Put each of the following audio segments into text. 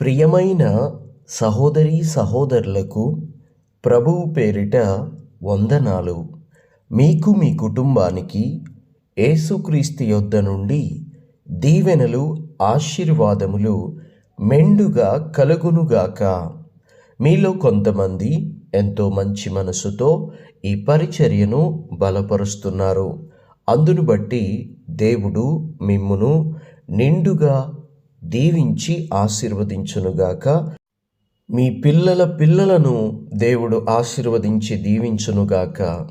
ప్రియమైన సహోదరీ సహోదరులకు ప్రభువు పేరిట వందనాలు. మీకు మీ కుటుంబానికి ఏసుక్రీస్తు యొద్ద నుండి దీవెనలు ఆశీర్వాదములు మెండుగా కలుగునుగాక. మీలో కొంతమంది ఎంతో మంచి మనసుతో ఈ పరిచర్యను బలపరుస్తున్నారు. అందును బట్టి దేవుడు మిమ్మును నిండుగా దీవించి ఆశీర్వదించునుగాక. మీ పిల్లల పిల్లలను దేవుడు ఆశీర్వదించి దీవించునుగాక.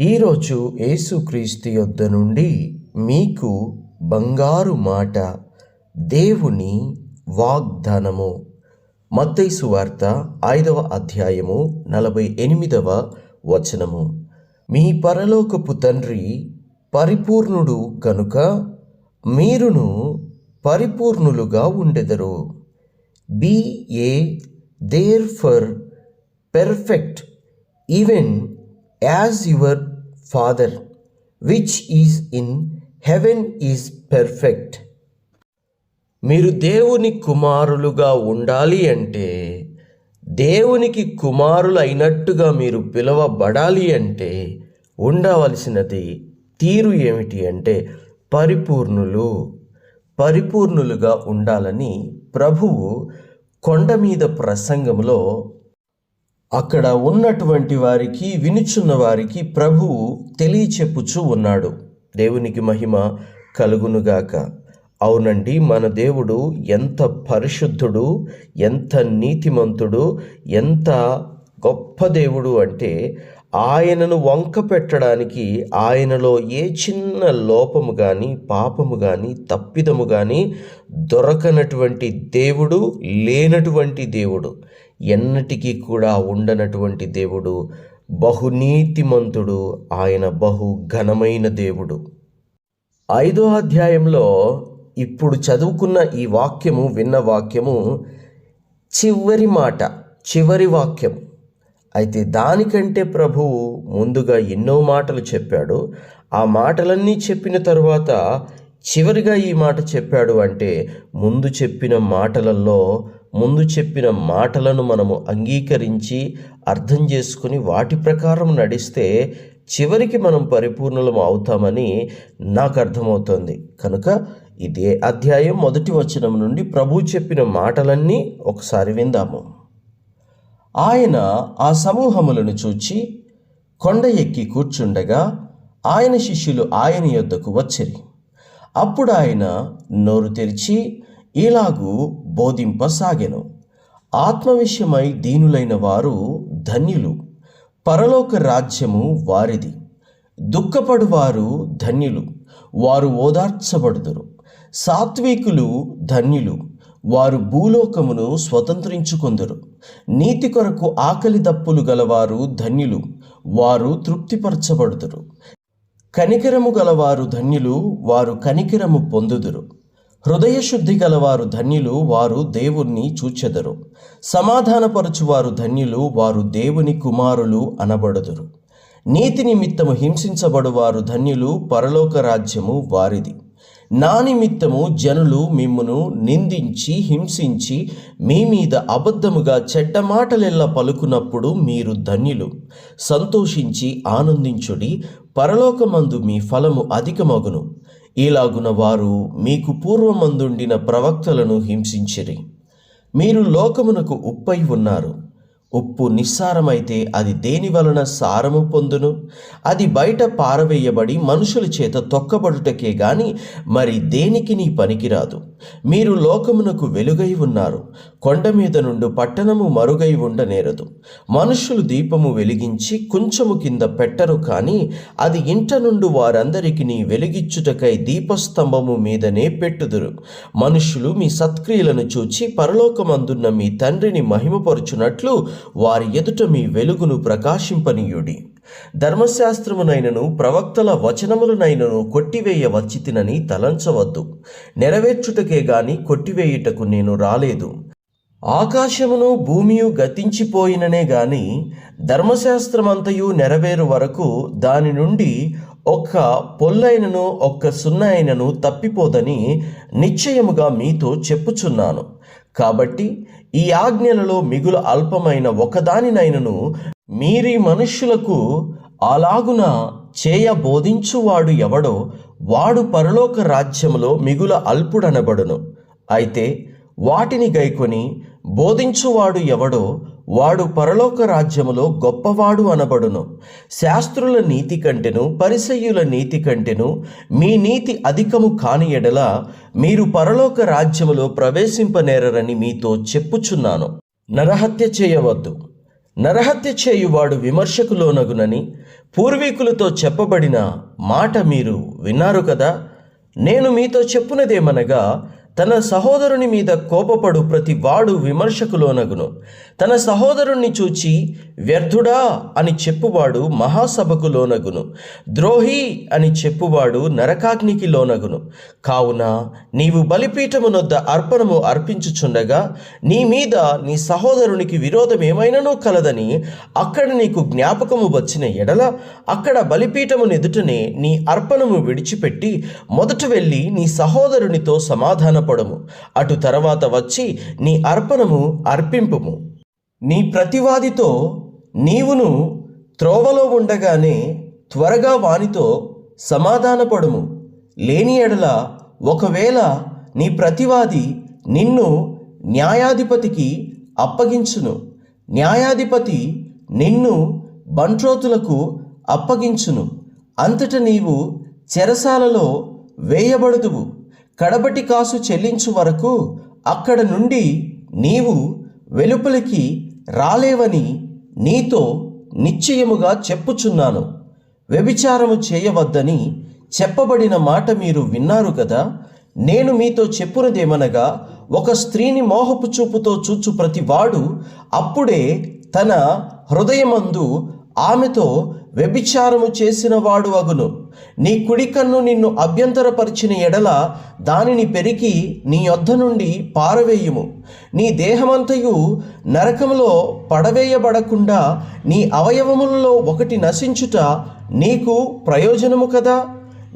ఈరోజు యేసుక్రీస్తు యొద్ద నుండి మీకు బంగారు మాట దేవుని వాగ్దానము. మత్తైసు వార్త ఐదవ అధ్యాయము నలభై ఎనిమిదవ వచనము. మీ పరలోకపు తండ్రి పరిపూర్ణుడు కనుక మీరును పరిపూర్ణులుగా ఉండెదరు. Be ye therefore perfect even as your father which is in heaven is perfect మీరు దేవుని కుమారులుగా ఉండాలి అంటే దేవునికి కుమారులు అయినట్టుగా మీరు పిలవబడాలి అంటే ఉండవలసినది తీరు ఏమిటి అంటే పరిపూర్ణులు. పరిపూర్ణులుగా ఉండాలని ప్రభువు కొండ మీద ప్రసంగంలో అక్కడ ఉన్నటువంటి వారికి వినుచున్న వారికి ప్రభువు తెలియచెప్పుచూ ఉన్నాడు. దేవునికి మహిమ కలుగునుగాక. అవునండి మన దేవుడు ఎంత పరిశుద్ధుడు ఎంత నీతిమంతుడు ఎంత గొప్ప దేవుడు అంటే ఆయనను వంక పెట్టడానికి ఆయనలో ఏ చిన్న లోపము కానీ పాపము కానీ తప్పిదము కానీ దొరకనటువంటి దేవుడు లేనటువంటి దేవుడు ఎన్నటికీ కూడా ఉండనటువంటి దేవుడు బహునీతిమంతుడు ఆయన బహు ఘనమైన దేవుడు. ఐదో అధ్యాయంలో ఇప్పుడు చదువుకున్న ఈ వాక్యము విన్న వాక్యము చివరి మాట చివరి వాక్యం. అయితే దానికంటే ప్రభువు ముందుగా ఎన్నో మాటలు చెప్పాడు. ఆ మాటలన్నీ చెప్పిన తరువాత చివరిగా ఈ మాట చెప్పాడు అంటే ముందు చెప్పిన మాటలలో ముందు చెప్పిన మాటలను మనము అంగీకరించి అర్థం చేసుకుని వాటి ప్రకారం నడిస్తే చివరికి మనం పరిపూర్ణలం అవుతామని నాకు అర్థమవుతుంది. కనుక ఇదే అధ్యాయం మొదటి వచనం నుండి ప్రభు చెప్పిన మాటలన్నీ ఒకసారి విందాము. ఆయన ఆ సమూహములను చూచి కొండ ఎక్కి కూర్చుండగా ఆయన శిష్యులు ఆయన యొద్దకు వచ్చిరి. అప్పుడు ఆయన నోరు తెరిచి ఇలాగూ బోధింపసాగెను. ఆత్మ విషయమై దీనులైన వారు ధన్యులు. పరలోక రాజ్యము వారిది. దుఃఖపడువారు ధన్యులు. వారు ఓదార్చబడుదురు. సాత్వికులు ధన్యులు. వారు భూలోకమును స్వతంత్రించుకొందరు. నీతి కొరకు ఆకలి దప్పులు గలవారు ధన్యులు వారు తృప్తిపరచబడుదురు. కనికరము గలవారు ధన్యులు వారు కనికరము పొందుదురు. హృదయశుద్ధి గలవారు ధన్యులు వారు దేవుణ్ణి చూచెదరు. సమాధానపరచువారు ధన్యులు వారు దేవుని కుమారులు అనబడుదురు. నీతి నిమిత్తము హింసించబడువారు ధన్యులు పరలోక రాజ్యము వారిది. నా నిమిత్తము జనులు మిమ్మును నిందించి హింసించి మీ మీద అబద్ధముగా చెడ్డ మాటలెల్లా పలుకున్నప్పుడు మీరు ధన్యులు. సంతోషించి ఆనందించుడి పరలోకమందు మీ ఫలము అధికమగును. ఇలాగున వారు మీకు పూర్వమందుండిన ప్రవక్తలను హింసించిరి. మీరు లోకమునకు ఉప్పై ఉన్నారు. ఉప్పు నిస్సారమైతే అది దేని వలన సారము పొందును? అది బయట పారవేయబడి మనుషుల చేత తొక్కబడుటకే గాని మరి దేనికి నీ పనికిరాదు? మీరు లోకమునకు వెలుగై ఉన్నారు. కొండ మీద నుండి పట్టణము మరుగై ఉండనేరదు. మనుషులు దీపము వెలిగించి కొంచెము కింద పెట్టరు కానీ అది ఇంట నుండి వారందరికి నీ వెలిగిచ్చుటకై దీపస్తంభము మీదనే పెట్టుదురు. మనుషులు మీ సత్క్రియలను చూచి పరలోకమందున్న మీ తండ్రిని మహిమపరుచునట్లు వారి ఎదుట మీ వెలుగును ప్రకాశింపనీయుడి. ధర్మశాస్త్రమునైనను ప్రవక్తల వచనములనైనను కొట్టివేయ వచ్చితినని తలంచవద్దు. నెరవేర్చుటకే గాని కొట్టివేయుటకు నేను రాలేదు. ఆకాశమును భూమియు గతించిపోయిననే గాని ధర్మశాస్త్రమంతయు నెరవేరు వరకు దాని నుండి ఒక్క పొల్లైనను ఒక్క సున్నైనను తప్పిపోదని నిశ్చయముగా మీతో చెప్పుచున్నాను. కాబట్టి ఈ ఆజ్ఞలలో మిగులు అల్పమైన ఒకదానినైనను మీరీ మనుష్యులకు అలాగున చేయ బోధించువాడు ఎవడో వాడు పరలోక రాజ్యములో మిగుల అల్పుడనబడును. అయితే వాటిని గైకొని బోధించువాడు ఎవడో వాడు పరలోక రాజ్యములో గొప్పవాడు అనబడును. శాస్త్రుల నీతి కంటెను పరిసయ్యుల నీతి కంటెను మీ నీతి అధికము కాని ఎడల మీరు పరలోక రాజ్యములో ప్రవేశింపనేరరని మీతో చెప్పుచున్నాను. నరహత్య చేయవద్దు. నరహత్య చేయువాడు విమర్శకులోనగునని పూర్వీకులతో చెప్పబడిన మాట మీరు విన్నారు కదా? నేను మీతో చెప్పునదేమనగా తన సహోదరుని మీద కోపపడు ప్రతి వాడు విమర్శకులోనగును. తన సహోదరుణ్ణి చూచి వ్యర్థుడా అని చెప్పువాడు మహాసభకు లోనగును. ద్రోహి అని చెప్పువాడు నరకాగ్నికి లోనగును. కావున నీవు బలిపీఠమునొద్ద అర్పణము అర్పించుచుండగా నీ మీద నీ సహోదరునికి విరోధం ఏమైనానూ కలదని అక్కడ నీకు జ్ఞాపకము వచ్చిన ఎడల అక్కడ బలిపీఠము ఎదుటనే నీ అర్పణము విడిచిపెట్టి మొదట వెళ్ళి నీ సహోదరునితో సమాధానపడము. అటు తర్వాత వచ్చి నీ అర్పణము అర్పింపుము. నీ ప్రతివాదితో నీవును త్రోవలో ఉండగానే త్వరగా వానితో సమాధానపడుము. లేని ఎడల ఒకవేళ నీ ప్రతివాది నిన్ను న్యాయాధిపతికి అప్పగించును. న్యాయాధిపతి నిన్ను బంట్రోతులకు అప్పగించును. అంతట నీవు చెరసాలలో వేయబడుదువు. కడబటి కాసు చెల్లించు వరకు అక్కడ నుండి నీవు వెలుపలికి రాలేవని నీతో నిశ్చయముగా చెప్పుచున్నాను. వ్యభిచారము చేయవద్దని చెప్పబడిన మాట మీరు విన్నారు కదా. నేను మీతో చెప్పునదేమనగా ఒక స్త్రీని మోహపు చూపుతో చూచు ప్రతివాడు అప్పుడే తన హృదయమందు ఆమెతో వ్యభిచారము చేసిన వాడు అగును. నీ కుడి కన్ను నిన్ను అభ్యంతరపరిచిన ఎడల దానిని పెరికి నీ యొద్ద నుండి పారవేయుము. నీ దేహమంతయు నరకములో పడవేయబడకుండా నీ అవయవములలో ఒకటి నశించుట నీకు ప్రయోజనము కదా?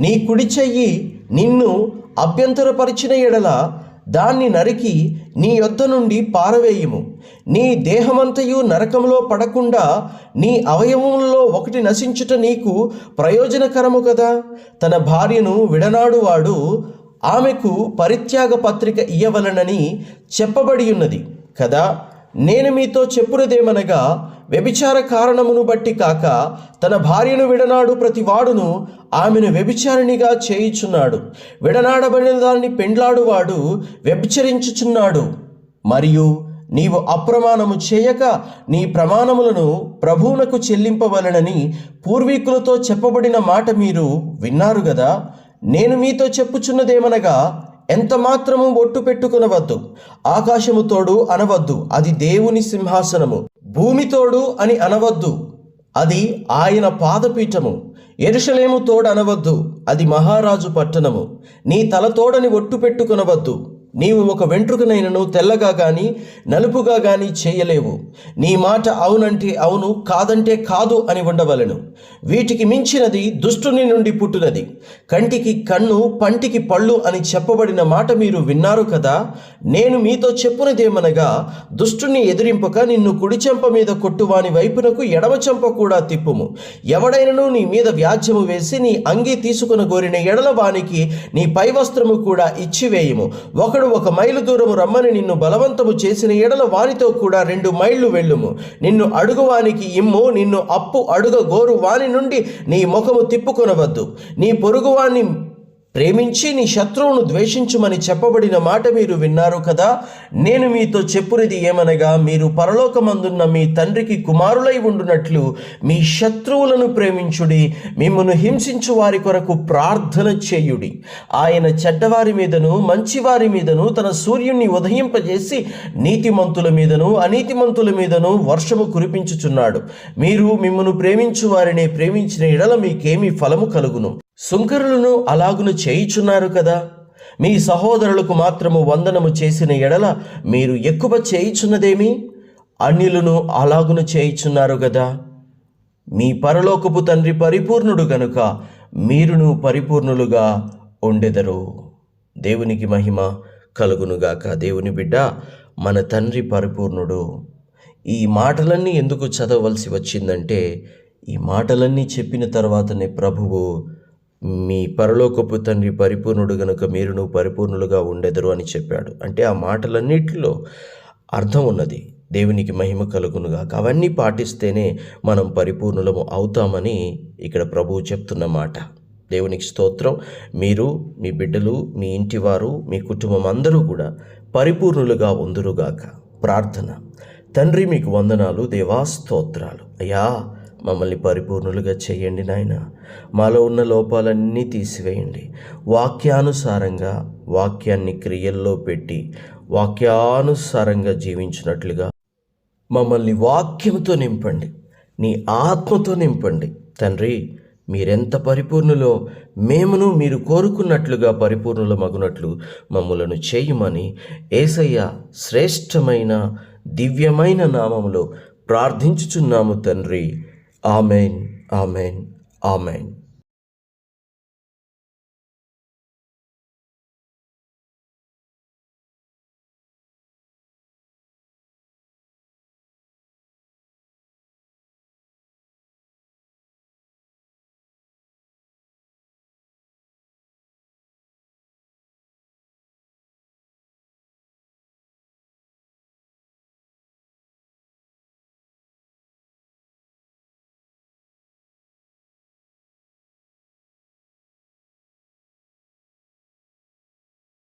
నీ కుడి చెయ్యి నిన్ను అభ్యంతరపరిచిన ఎడల దాన్ని నరికి నీ యొద్ద నుండి పారవేయుము. నీ దేహమంతయు నరకంలో పడకుండా నీ అవయవంలో ఒకటి నశించుట నీకు ప్రయోజనకరము కదా? తన భార్యను విడనాడువాడు ఆమెకు పరిత్యాగ పత్రిక ఇయ్యవలనని చెప్పబడి ఉన్నది కదా? నేను మీతో చెప్పునదేమనగా వ్యభిచార కారణమును బట్టి కాక తన భార్యను విడనాడు ప్రతి వాడును ఆమెను వ్యభిచారిణిగా చేయుచున్నాడు. విడనాడబడిన దాన్ని పెండ్లాడువాడు వ్యభిచరించుచున్నాడు. మరియు నీవు అప్రమాణము చేయక నీ ప్రమాణములను ప్రభువునకు చెల్లింపవలనని పూర్వీకులతో చెప్పబడిన మాట మీరు విన్నారు గదా? నేను మీతో చెప్పుచున్నదేమనగా ఎంత మాత్రము ఒట్టు పెట్టుకునవద్దు. ఆకాశము తోడు అనవద్దు. అది దేవుని సింహాసనము. భూమి తోడు అని అనవద్దు. అది ఆయన పాదపీఠము. ఎరుషలేము తోడు అనవద్దు అది మహారాజు పట్టణము. నీ తలతోడని ఒట్టు పెట్టుకునవద్దు. నీవు ఒక వెంట్రుకనైనను తెల్లగా గాని నలుపుగా గాని చేయలేవు. నీ మాట అవునంటే అవును కాదంటే కాదు అని ఉండవలను. వీటికి మించినది దుష్టుని నుండి పుట్టునది. కంటికి కన్ను పంటికి పళ్ళు అని చెప్పబడిన మాట మీరు విన్నారు కదా? నేను మీతో చెప్పునదేమనగా దుష్టుని ఎదిరింపక నిన్ను కుడి చెంప మీద కొట్టువాని వైపునకు ఎడమ చెంప కూడా తిప్పుము. ఎవడైనను నీ మీద వ్యాజ్యము వేసి నీ అంగీ తీసుకుని గోరిన ఎడల వానికి నీ పై వస్త్రము కూడా ఇచ్చివేయము. ఒకడు ఒక మైలు దూరము రమ్మని నిన్ను బలవంతము చేసిన ఎడల వానితో కూడా రెండు మైళ్ళు వెళ్ళుము. నిన్ను అడుగువానికి ఇమ్ము నిన్ను అప్పు అడుగ గోరు వాని నుండి నీ ముఖము తిప్పుకొనవద్దు. నీ పొరుగువాన్ని ప్రేమించి నీ శత్రువును ద్వేషించుమని చెప్పబడిన మాట మీరు విన్నారు కదా? నేను మీతో చెప్పునిది ఏమనగా మీరు పరలోకమందున్న మీ తండ్రికి కుమారులై ఉండునట్లు మీ శత్రువులను ప్రేమించుడి మిమ్మను హింసించు వారి కొరకు ప్రార్థన చేయుడి. ఆయన చెడ్డవారి మీదను మంచివారి మీదను తన సూర్యుణ్ణి ఉదయింపజేసి నీతిమంతుల మీదను అనీతిమంతుల మీదను వర్షము కురిపించుచున్నాడు. మీరు మిమ్మను ప్రేమించు వారిని ప్రేమించిన ఎడల మీకేమి ఫలము కలుగును. సుంకరులను అలాగును చేయుచున్నారు కదా. మీ సహోదరులకు మాత్రము వందనము చేసిన ఎడల మీరు ఎక్కువ చేయుచున్నదేమి? అన్యులను అలాగును చేయుచున్నారు కదా. మీ పరలోకపు తండ్రి పరిపూర్ణుడు గనుక మీరును పరిపూర్ణులుగా ఉండెదరు. దేవునికి మహిమ కలుగునుగాక. దేవుని బిడ్డ మన తండ్రి పరిపూర్ణుడు. ఈ మాటలన్నీ ఎందుకు చదవలసి వచ్చిందంటే ఈ మాటలన్నీ చెప్పిన తర్వాతనే ప్రభువు మీ పరలోకపు తండ్రి పరిపూర్ణుడు గనుక మీరును పరిపూర్ణులుగా ఉండెదరు అని చెప్పాడు. అంటే ఆ మాటలన్నిటిలో అర్థం ఉన్నది. దేవునికి మహిమ కలుగునుగాక అవన్నీ పాటిస్తేనే మనం పరిపూర్ణులము అవుతామని ఇక్కడ ప్రభువు చెప్తున్న మాట. దేవునికి స్తోత్రం. మీరు మీ బిడ్డలు మీ ఇంటివారు మీ కుటుంబం అందరూ కూడా పరిపూర్ణులుగా ఉందురుగాక. ప్రార్థన. తండ్రి మీకు వందనాలు దేవా స్తోత్రాలు. అయ్యా మమ్మల్ని పరిపూర్ణులుగా చేయండి నాయన. మాలో ఉన్న లోపాలన్నీ తీసివేయండి. వాక్యానుసారంగా వాక్యాన్ని క్రియల్లో పెట్టి వాక్యానుసారంగా జీవించినట్లుగా మమ్మల్ని వాక్యంతో నింపండి. నీ ఆత్మతో నింపండి. తండ్రి మీరెంత పరిపూర్ణులో మేమును మీరు కోరుకున్నట్లుగా పరిపూర్ణుల మగునట్లు మమ్మలను చేయమని ఏసయ్య శ్రేష్టమైన దివ్యమైన నామములో ప్రార్థించుచున్నాము తండ్రి. Amen amen amen